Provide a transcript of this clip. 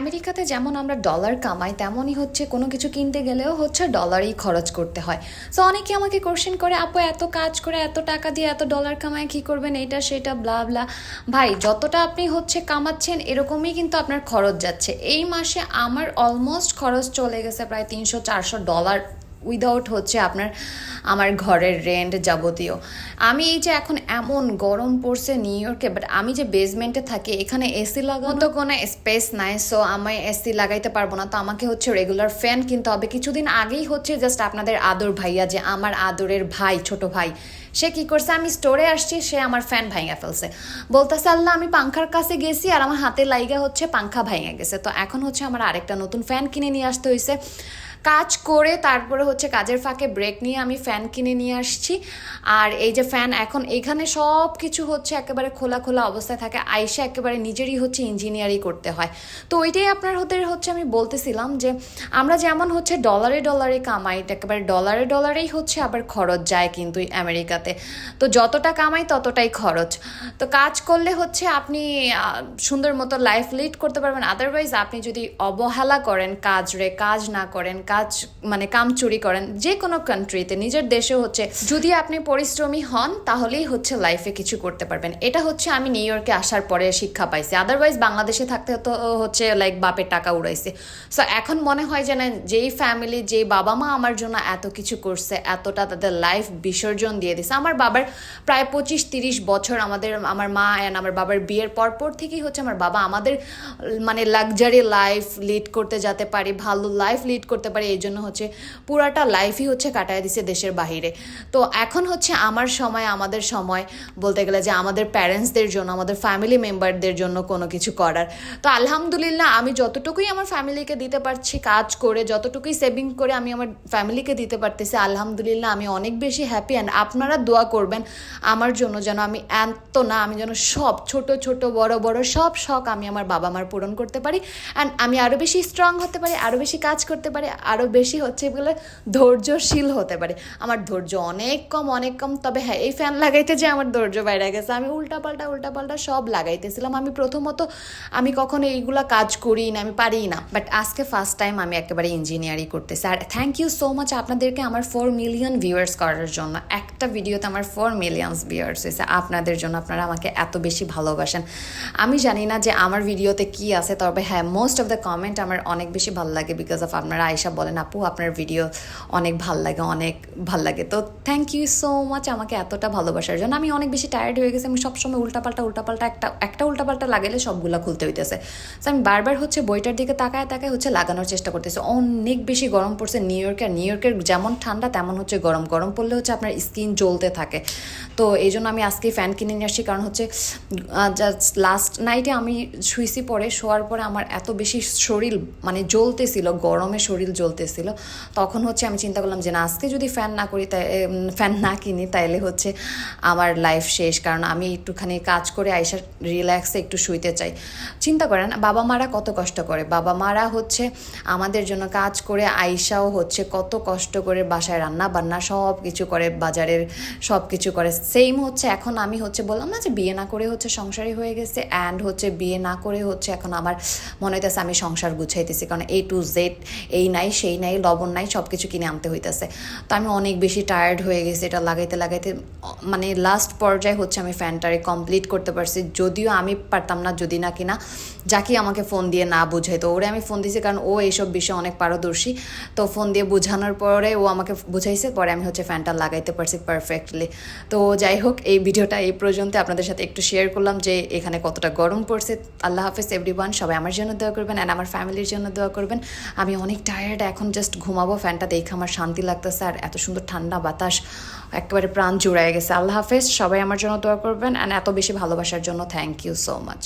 আমেরিকাতে যেমন আমরা ডলার কামাই, তেমনই হচ্ছে কোনো কিছু কিনতে গেলেও হচ্ছে ডলারই খরচ করতে হয়। সো অনেকে আমাকে কোশ্চেন করে, আপু, এত কাজ করে, এত টাকা দিয়ে এত ডলার কামায়, কী করবেন? এটা, সেটা ব্লা ব্লা ভাই, যতটা আপনি হচ্ছে কামাচ্ছেন, এরকমই কিন্তু আপনার খরচ যাচ্ছে। এই মাসে আমার অলমোস্ট খরচ চলে গেছে প্রায় তিনশো, চারশো ডলার উইদাউট হচ্ছে আপনার, আমার ঘরের রেন্ট যাবতীয়। আমি এই যে এখন এমন গরম পড়ছে নিউ ইয়র্কে বাট আমি যে বেসমেন্টে থাকি, এখানে এসি লাগানো তো কোনো স্পেস নাই সো আমি এসি লাগাইতে পারব না। তো আমাকে হচ্ছে রেগুলার ফ্যান কিনতে হবে। কিছুদিন আগেই হচ্ছে জাস্ট আপনাদের আদর ভাইয়া, যে আমার আদরের ভাই, ছোট ভাই, সে কি করছে? আমি স্টোরে আসছি, সে আমার ফ্যান ভাঙা ফেলছে। বলতেছে, আল্লাহ, আমি পাংখার কাছে গেছি, আর আমার হাতে লাইগা হচ্ছে পাংখা ভাঙা গেছে। তো এখন হচ্ছে আমার আরেকটা নতুন ফ্যান কিনে নিয়ে আসতে হয়েছে কাজ করে তারপরে হচ্ছে কাজের ফাঁকে ব্রেক নিয়ে আমি ফ্যান কিনে নিয়ে আসছি। আর এই যে ফ্যান এখন এখানে সব কিছু হচ্ছে একেবারে খোলা খোলা অবস্থায় থাকে। আইসে একেবারে নিজেরই হচ্ছে ইঞ্জিনিয়ারিং করতে হয়। তো ওইটাই আপনার হতে হচ্ছে আমি বলতেছিলাম যে, আমরা যেমন হচ্ছে ডলারে ডলারে কামাই একেবারে ডলারে ডলারেই হচ্ছে আবার খরচ যায় কিন্তু আমেরিকাতে। তো যতটা কামাই ততটাই খরচ। তো কাজ করলে হচ্ছে আপনি সুন্দর মতো লাইফ লিড করতে পারবেন। আদারওয়াইজ আপনি যদি অবহেলা করেন কাজ রে, কাজ না করেন কাজ মানে কাম চুরি করেন যে কোনো কান্ট্রিতে নিজের দেশে হচ্ছে, যদি আপনি পরিশ্রমী হন, তাহলেই হচ্ছে লাইফে কিছু করতে পারবেন। এটা হচ্ছে আমি নিউ ইয়র্কে আসার পরে শিক্ষা পাইছি। আদারওয়াইজ বাংলাদেশে থাকতে তো হচ্ছে লাইক বাপের টাকা উড়াইছে। সো এখন মনে হয় যে না, যেই ফ্যামিলি যে বাবা মা আমার জন্য এত কিছু করছে, এতটা তাদের লাইফ বিসর্জন দিয়ে দিছে। আমার বাবার প্রায় পঁচিশ তিরিশ বছর আমাদের, আমার মা অ্যান্ড আমার বাবার বিয়ের পর পর থেকেই হচ্ছে আমার বাবা আমাদের মানে লাক্সারি লাইফ লিড করতে যেতে পারি, ভালো লাইফ লিড করতে পারি। এই জন্য হচ্ছে পুরাটা লাইফই হচ্ছে কাটায় দিছে দেশের বাহিরে। তো এখন হচ্ছে আমার সময়, আমাদের সময় বলতে গেলে যে আমাদের প্যারেন্টসদের জন্য, আমাদের ফ্যামিলি মেম্বারদের জন্য কোনো কিছু করার। তো আলহামদুলিল্লাহ আমি যতটুকুই আমার ফ্যামিলিকে দিতে পারছি, কাজ করে, যতটুকুই সেভিং করে আমি আমার ফ্যামিলিকে দিতে পারতেছি, আলহামদুলিল্লাহ আমি অনেক বেশি হ্যাপি অ্যান্ড আপনারা দোয়া করবেন আমার জন্য যেন আমি এত না, আমি যেন সব ছোট ছোট, বড় বড় সব শখ আমি আমার বাবা মার পূরণ করতে পারি। অ্যান্ড আমি আরও বেশি স্ট্রং হতে পারি আরও বেশি কাজ করতে পারি আরও বেশি হচ্ছে বলে ধৈর্যশীল হতে পারি। আমার ধৈর্য অনেক কম অনেক কম। তবে হ্যাঁ এই ফ্যান লাগাইতে যে আমার ধৈর্য বাইরে গেছে, আমি উল্টাপাল্টা উল্টাপাল্টা সব লাগাইতেছিলাম। আমি প্রথমত আমি কখনো এইগুলা কাজ করি না, আমি পারি না। বাট আজকে ফার্স্ট টাইম আমি একেবারে ইঞ্জিনিয়ারিং করতেছি। আর থ্যাংক ইউ সো মাচ আপনাদেরকে আমার ফোর মিলিয়ন ভিউয়ার্স করার জন্য। একটা ভিডিওতে আমার ফোর মিলিয়ন্স ভিউয়ার্স হয়েছে। আপনাদের জন্য আপনারা আমাকে এত বেশি ভালোবাসেন। আমি জানি না যে আমার ভিডিওতে কি আছে, তবে হ্যাঁ মোস্ট অফ দ্য কমেন্ট আমার অনেক বেশি ভালো লাগে বিকজ অফ আপনারা আয়সা বলেন, আপু, আপনার ভিডিও অনেক ভালো লাগে, অনেক ভালো লাগে। তো থ্যাংক ইউ সো মাচ আমাকে এতটা ভালোবাসার জন্য। আমি অনেক বেশি টায়ার্ড হয়ে গেছি, আমি সবসময় উল্টাপাল্টা উল্টাপাল্টা একটা একটা উল্টাপাল্টা লাগালে সবগুলা খুলতে হইতেছে। তো আমি বারবার হচ্ছে বইটার দিকে তাকায় তাকায় হচ্ছে লাগানোর চেষ্টা করতেছি। অনেক বেশি গরম পড়ছে নিউ ইয়র্কে আর নিউ ইয়র্কের যেমন ঠান্ডা, তেমন হচ্ছে গরম। গরম পড়লে হচ্ছে আপনার স্কিন জ্বলতে থাকে। তো এই জন্য আমি আজকে ফ্যান কিনে নিয়ে আসছি। কারণ হচ্ছে জাস্ট লাস্ট নাইটে আমি শুইছি পরে, শোয়ার পরে আমার এত বেশি শরীর মানে জ্বলতেছিল, গরমে শরীর জ্বলতেছিল তখন হচ্ছে আমি চিন্তা করলাম যে, না, আজকে যদি ফ্যান না করি তাই ফ্যান না কিনি তাইলে হচ্ছে আমার লাইফ শেষ। কারণ আমি একটুখানি কাজ করে আইসা রিল্যাক্সে একটু শুইতে চাই। চিন্তা করেন, বাবা মারা কত কষ্ট করে। বাবা মারা হচ্ছে আমাদের জন্য কাজ করে আইসাও হচ্ছে কত কষ্ট করে বাসায় রান্না বান্না সব কিছু করে, বাজারের সব কিছু করে। সেম হচ্ছে এখন আমি হচ্ছে বললাম না যে, বিয়ে না করে হচ্ছে সংসারই হয়ে গেছে অ্যান্ড হচ্ছে বিয়ে না করে হচ্ছে এখন আমার মনে হইতেছে আমি সংসার গুছাইতেছি। কারণ এ টু জেড এই নাই সেই নাই, লবণ নাই সব কিছু কিনে আনতে হইতেছে। তো আমি অনেক বেশি টায়ার্ড হয়ে গেছি এটা লাগাইতে লাগাইতে। মানে লাস্ট পর্যায়ে হচ্ছে আমি ফ্যানটারে কমপ্লিট করতে পারছি, যদিও আমি পারতাম না, যদি না কিনা। যাকে আমাকে ফোন দিয়ে না বুঝাইতো ওরে আমি ফোন দিয়েছি কারণ ও এইসব বিষয়ে অনেক পারদর্শী। তো ফোন দিয়ে বোঝানোর পরে ও আমাকে বুঝাইছে, পরে আমি হচ্ছে ফ্যানটা লাগাইতে পারছি পারফেক্টলি তো যাই হোক, এই ভিডিওটা এই পর্যন্ত। আপনাদের সাথে একটু শেয়ার করলাম যে এখানে কতটা গরম পড়ছে। আল্লাহ হাফেজ এভরিওয়ান সবাই আমার জন্য দোয়া করবেন অ্যান্ড আমার ফ্যামিলির জন্য দোয়া করবেন। আমি অনেক টায়ার্ড এখন জাস্ট ঘুমাবো, ফ্যানটা দেখে আমার শান্তি লাগতেছে আর এত সুন্দর ঠান্ডা বাতাস, একেবারে প্রাণ জুড়ায় গেছে। আল্লাহ হাফেজ, সবাই আমার জন্য দোয়া করবেন অ্যান্ড এত বেশি ভালোবাসার জন্য থ্যাংক ইউ সো মাচ